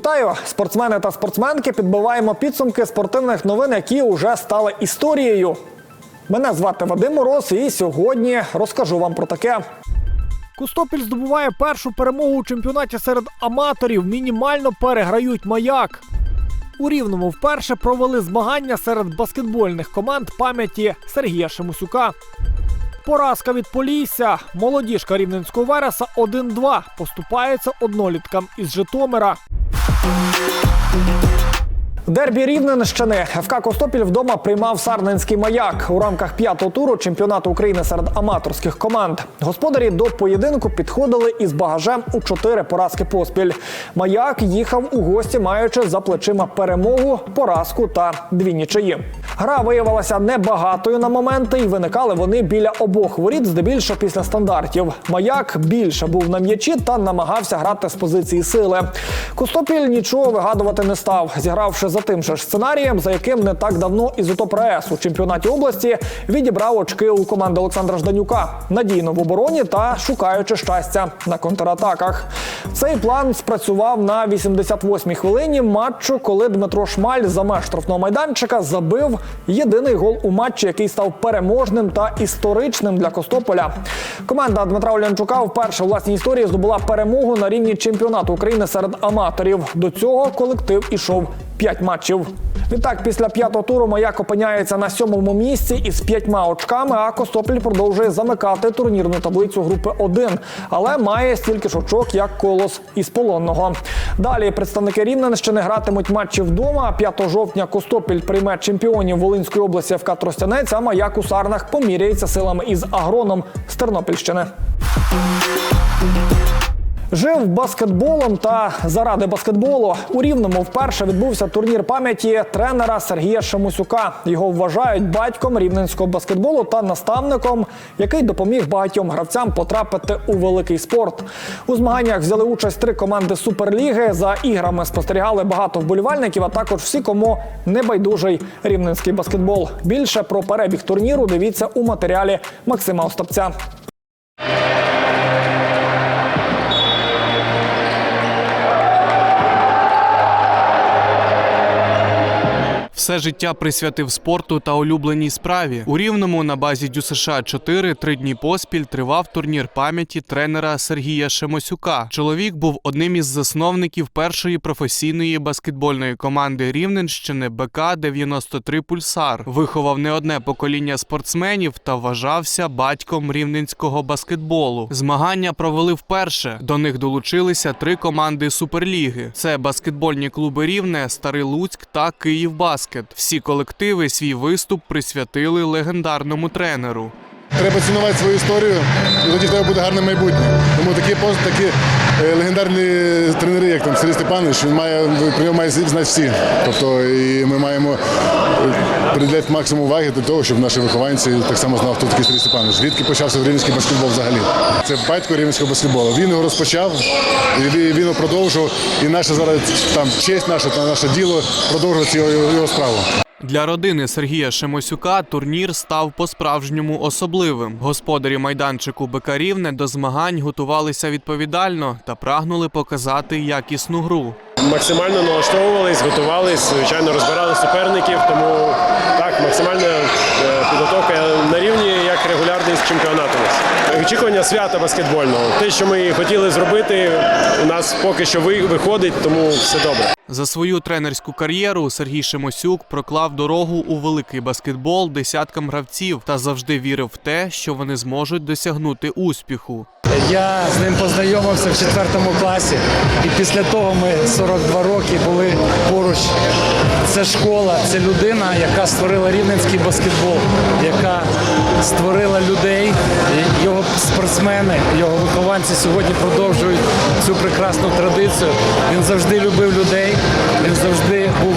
Вітаю, спортсмени та спортсменки. Підбиваємо підсумки спортивних новин, які вже стали історією. Мене звати Вадим Мороз, і сьогодні розкажу вам про таке. Кустопіль здобуває першу перемогу у чемпіонаті серед аматорів. Мінімально переграють маяк. У Рівному вперше провели змагання серед баскетбольних команд пам'яті Сергія Шемусюка. Поразка від Полісся. Молодіжка Рівненського Вереса 1-2 поступається одноліткам із Житомира. thank you. Дербі Рівненщини ФК Костопіль вдома приймав Сарненський маяк у рамках п'ятого туру чемпіонату України серед аматорських команд. Господарі до поєдинку підходили із багажем у чотири поразки поспіль. Маяк їхав у гості, маючи за плечима перемогу, поразку та дві нічиї. Гра виявилася небагатою на моменти, і виникали вони біля обох воріт, здебільшого після стандартів. Маяк більше був на м'ячі та намагався грати з позиції сили. Костопіль нічого вигадувати не став, зігравши за тим же сценарієм, за яким не так давно ізотоп РС у чемпіонаті області відібрав очки у команди Олександра Жданюка, надійно в обороні та шукаючи щастя на контратаках. Цей план спрацював на 88-й хвилині матчу, коли Дмитро Шмаль за меж штрафного майданчика забив єдиний гол у матчі, який став переможним та історичним для Костополя. Команда Дмитра Олянчука вперше у власній історії здобула перемогу на рівні чемпіонату України серед аматорів. До цього колектив ішов 5 матчів. Відтак, після п'ятого туру маяк опиняється на сьомому місці із п'ятьма очками. А Костопіль продовжує замикати турнірну таблицю групи 1, але має стільки ж очок, як колос із полонного. Далі представники Рівненщини гратимуть матчі вдома. 5 жовтня Костопіль прийме чемпіонів Волинської області ФК Тростянець, а маяк у Сарнах поміряється силами із агроном з Тернопільщини. Жив баскетболом та заради баскетболу у рівному вперше відбувся турнір пам'яті тренера Сергія Шамусюка. Його вважають батьком рівненського баскетболу та наставником, який допоміг багатьом гравцям потрапити у великий спорт. У змаганнях взяли участь три команди суперліги. За іграми спостерігали багато вболівальників, а також всі, кому небайдужий рівненський баскетбол. Більше про перебіг турніру дивіться у матеріалі Максима Остапця. Все життя присвятив спорту та улюбленій справі. У рівному на базі ДЮСШ 4 три дні поспіль тривав турнір пам'яті тренера Сергія Шемосюка. Чоловік був одним із засновників першої професійної баскетбольної команди Рівненщини БК 93 Пульсар. Виховав не одне покоління спортсменів та вважався батьком рівненського баскетболу. Змагання провели вперше. До них долучилися три команди суперліги: це баскетбольні клуби Рівне, Старий Луцьк та Київбаскет. Всі колективи свій виступ присвятили легендарному тренеру. Треба цінувати свою історію, і тоді в тебе буде гарне майбутнє. Тому такі такі е, легендарні тренери, як там Сергій Степанович, він має про нього має знати всі. Тобто і ми маємо приділяти максимум уваги до того, щоб наші вихованці так само знали, хто такий Сергій Степанович. Звідки почався рівненський баскетбол взагалі. Це батько рівненського баскетболу. Він його розпочав, і він його продовжував. І наша зараз там честь наша та наше діло продовжувати його, його справу. Для родини Сергія Шемосюка турнір став по-справжньому особливим. Господарі майданчику Бекарівне до змагань готувалися відповідально та прагнули показати якісну гру. Максимально налаштовувались, готувались, звичайно, розбирали суперників, тому так, максимальна е, підготовка на рівні як регулярний чемпіонат у нас. Очікування свята баскетбольного. Те, що ми хотіли зробити, у нас поки що ви- виходить, тому все добре. За свою тренерську кар'єру Сергій Шемосюк проклав дорогу у великий баскетбол десяткам гравців та завжди вірив в те, що вони зможуть досягнути успіху. Я з ним познайомився в четвертому класі, і після того ми 42 роки були поруч. Це школа, це людина, яка створила рівненський баскетбол, яка створила людей. Його спортсмени, його вихованці сьогодні продовжують цю прекрасну традицію. Він завжди любив людей, він завжди був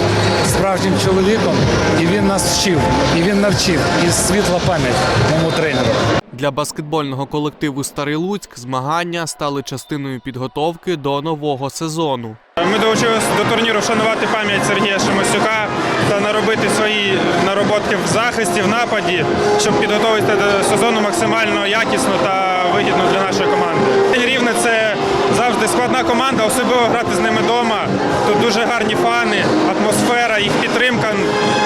справжнім чоловіком, і він нас вчив, і він навчив. І світла пам'ять моєму тренеру. Для баскетбольного колективу Старий Луцьк змагання стали частиною підготовки до нового сезону. Ми долучилися до турніру вшанувати пам'ять Сергія Шемосюка та наробити свої нароботки в захисті, в нападі, щоб підготуватися до сезону максимально якісно та вигідно для нашої команди. Рівне це завжди складна команда, особливо грати з ними вдома. Тут дуже гарні фани, атмосфера, їх підтримка.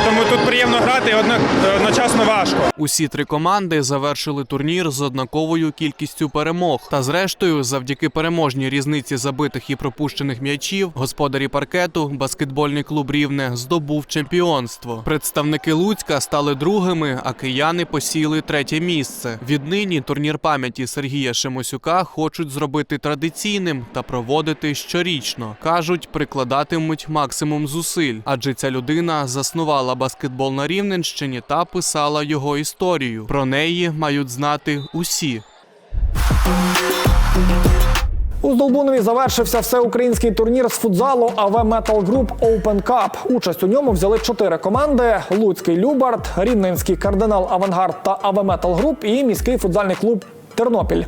Тому тут приємно грати і одночасно важко. Усі три команди завершили турнір з однаковою кількістю перемог. Та зрештою, завдяки переможній різниці забитих і пропущених м'ячів, господарі паркету, баскетбольний клуб Рівне здобув чемпіонство. Представники Луцька стали другими, а кияни посіли третє місце. Віднині турнір пам'яті Сергія Шемосюка хочуть зробити традиційним та проводити щорічно. кажуть, прикладатимуть максимум зусиль, адже ця людина заснувала баскетбол на Рівненщині та писала його історію. Про неї мають знати усі. У Здолбунові завершився всеукраїнський турнір з футзалу АВ Metal Group Open Cup. Участь у ньому взяли чотири команди: Луцький Любард, Рівненський кардинал Авангард та АВ Metal Group і міський футзальний клуб. Тернопіль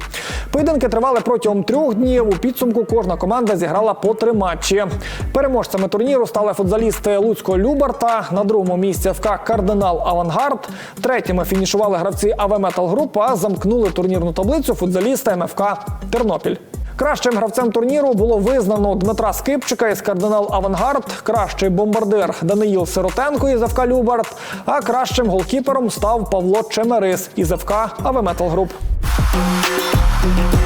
поєдинки тривали протягом трьох днів. У підсумку кожна команда зіграла по три матчі. Переможцями турніру стали футзалісти Луцького Любарта. На другому місці ФК Кардинал Авангард. Третіми фінішували гравці АВ Метал Груп, замкнули турнірну таблицю футзалісти МФК Тернопіль. Кращим гравцем турніру було визнано Дмитра Скипчика із кардинал Авангард, кращий бомбардир Даниїл Сиротенко із ФК Любард, а кращим голкіпером став Павло Чемерис із ФК АВ Метал Груп. thank you.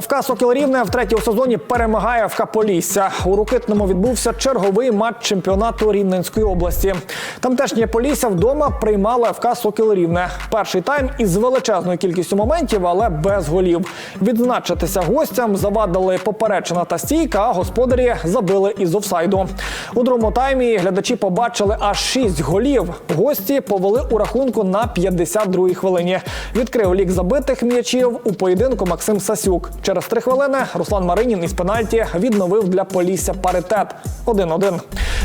ФК Сокіл Рівне втретє у сезоні перемагає ФК Полісся. У Рукитному відбувся черговий матч чемпіонату Рівненської області. Тамтешнє Полісся вдома приймало ФК Сокіл Рівне. Перший тайм із величезною кількістю моментів, але без голів. Відзначитися гостям завадили поперечина та стійка, а господарі забили із офсайду. У другому таймі глядачі побачили аж шість голів. Гості повели у рахунку на 52-й хвилині. Відкрив лік забитих м'ячів у поєдинку Максим Сасюк. Через три хвилини Руслан Маринін із пенальті відновив для Полісся паритет 1-1.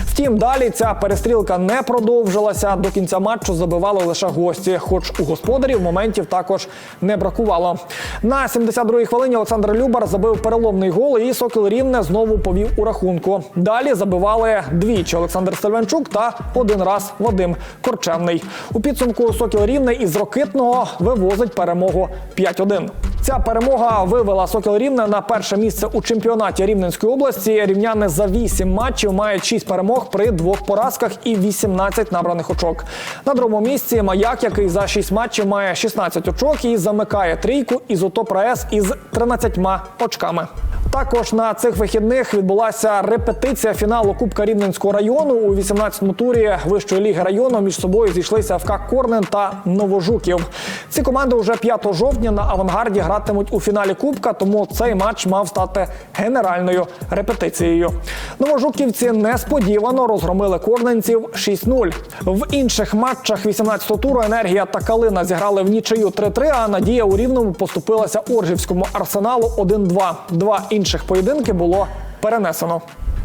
Втім, далі ця перестрілка не продовжилася. До кінця матчу забивали лише гості, хоч у господарів моментів також не бракувало. На 72-й хвилині Олександр Любар забив переломний гол, і Сокіл Рівне знову повів у рахунку. Далі забивали двічі Олександр Сельванчук та один раз Вадим Корчевний. У підсумку Сокіл Рівне із Рокитного вивозить перемогу 5-1. Ця перемога вивела Сокіл Рівне на перше місце у чемпіонаті Рівненської області. Рівняни за 8 матчів мають 6 перемог при двох поразках і 18 набраних очок. На другому місці Маяк, який за 6 матчів має 16 очок і замикає трійку із ОТО-ПРС із 13 очками. Також на цих вихідних відбулася репетиція фіналу Кубка Рівненського району у 18-му турі вищої ліги району. Між собою зійшлися ФК Корнен та Новожуків. Ці команди вже 5 жовтня на авангарді гратимуть у фіналі Кубка, тому цей матч мав стати генеральною репетицією. Новожуківці несподівано розгромили корненців 6-0. В інших матчах 18-го туру енергія та Калина зіграли в нічию 3-3, а Надія у Рівному поступилася Оржівському арсеналу 1-2. Два інших поєдинки було перенесено.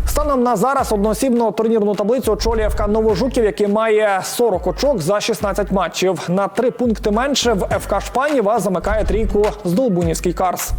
Станом на зараз одноосібну турнірну таблицю очолює ФК Новожуків, який має 40 очок за 16 матчів. На три пункти менше в ФК Шпанів, а замикає трійку Здолбунівський Карс.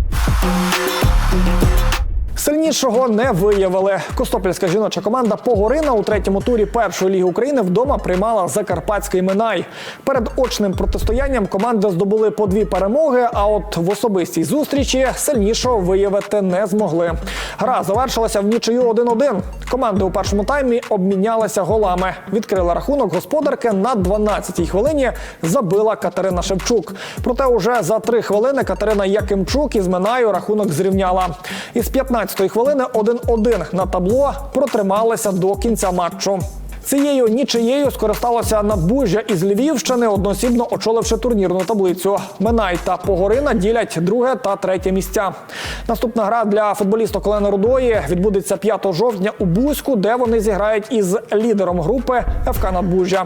Сильнішого не виявили. Костопільська жіноча команда Погорина у третьому турі першої ліги України вдома приймала Закарпатський Минай. Перед очним протистоянням команди здобули по дві перемоги. А от в особистій зустрічі сильнішого виявити не змогли. Гра завершилася в нічию 1-1. Команди у першому таймі обмінялися голами. Відкрила рахунок господарки на 12-й хвилині. Забила Катерина Шевчук. Проте уже за три хвилини Катерина Якимчук із Минаю рахунок зрівняла. Із 15-ї хвилини 1-1 на табло протрималися до кінця матчу. Цією нічиєю скористалося надбужжя із Львівщини, одноосібно очоливши турнірну таблицю. Минай та Погорина ділять друге та третє місця. Наступна гра для футболісток Олени Рудої відбудеться 5 жовтня у Бузьку, де вони зіграють із лідером групи ФК Надбужжя.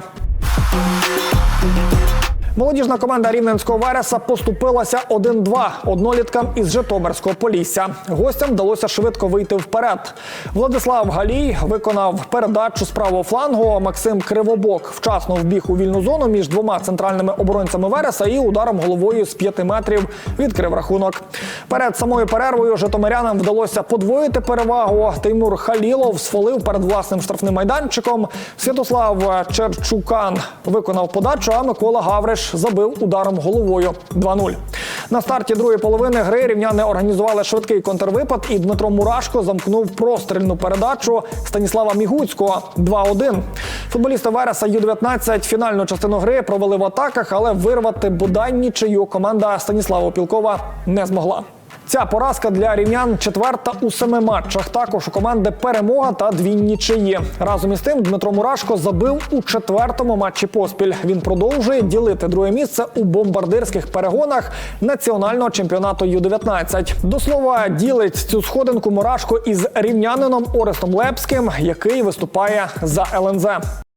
Молодіжна команда Рівненського Вереса поступилася 1-2 одноліткам із Житомирського Полісся. Гостям вдалося швидко вийти вперед. Владислав Галій виконав передачу з правого флангу. Максим Кривобок вчасно вбіг у вільну зону між двома центральними оборонцями Вереса і ударом головою з 5 метрів відкрив рахунок. Перед самою перервою житомирянам вдалося подвоїти перевагу. Теймур Халілов сфолив перед власним штрафним майданчиком. Святослав Черчукан виконав подачу, а Микола Гавриш Кулеш забив ударом головою 2-0. На старті другої половини гри рівняни організували швидкий контрвипад, і Дмитро Мурашко замкнув прострільну передачу Станіслава Мігуцького 2-1. Футболісти Вереса Ю-19 фінальну частину гри провели в атаках, але вирвати бодай нічию команда Станіслава Пілкова не змогла. Ця поразка для рівнян четверта у семи матчах. Також у команди перемога та дві нічиї. Разом із тим Дмитро Мурашко забив у четвертому матчі поспіль. Він продовжує ділити друге місце у бомбардирських перегонах національного чемпіонату Ю-19. До слова, ділить цю сходинку Мурашко із рівнянином Орестом Лепським, який виступає за ЛНЗ.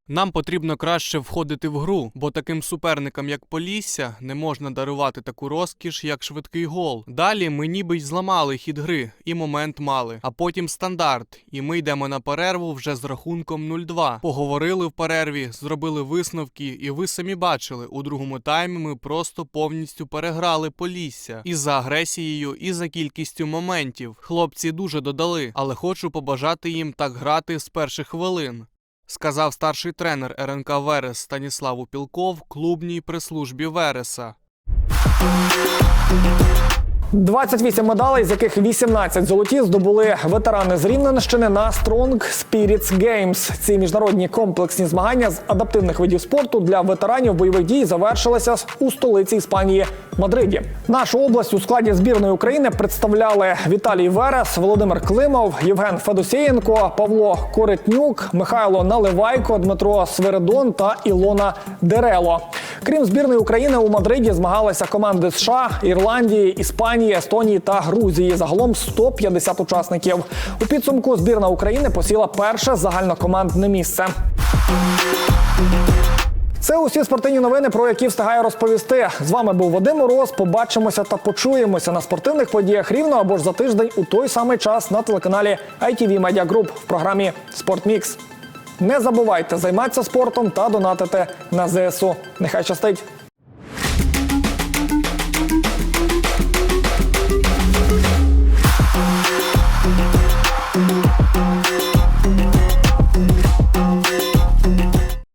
Нам потрібно краще входити в гру, бо таким суперникам, як Полісся, не можна дарувати таку розкіш, як швидкий гол. Далі ми ніби й зламали хід гри і момент мали. А потім стандарт. І ми йдемо на перерву вже з рахунком 0-2. Поговорили в перерві, зробили висновки, і ви самі бачили, у другому таймі ми просто повністю переграли Полісся і за агресією, і за кількістю моментів. Хлопці дуже додали, але хочу побажати їм так грати з перших хвилин сказав старший тренер РНК Верес Станіслав Упілков клубній прес-службі Вереса. 28 медалей, з яких 18 золоті здобули ветерани з Рівненщини на Strong Spirits Games. Ці міжнародні комплексні змагання з адаптивних видів спорту для ветеранів бойових дій завершилися у столиці Іспанії Мадриді. Нашу область у складі збірної України представляли Віталій Верес, Володимир Климов, Євген Федосєєнко, Павло Коритнюк, Михайло Наливайко, Дмитро Свиридон та Ілона Дерело. Крім збірної України, у Мадриді змагалися команди США, Ірландії, Іспанії, Естонії та Грузії. Загалом 150 учасників. У підсумку збірна України посіла перше загальнокомандне місце. Це усі спортивні новини, про які встигаю розповісти. З вами був Вадим Мороз. Побачимося та почуємося на спортивних подіях рівно або ж за тиждень у той самий час на телеканалі ITV Media Group в програмі «Спортмікс». Не забувайте займатися спортом та донатити на ЗСУ. Нехай щастить!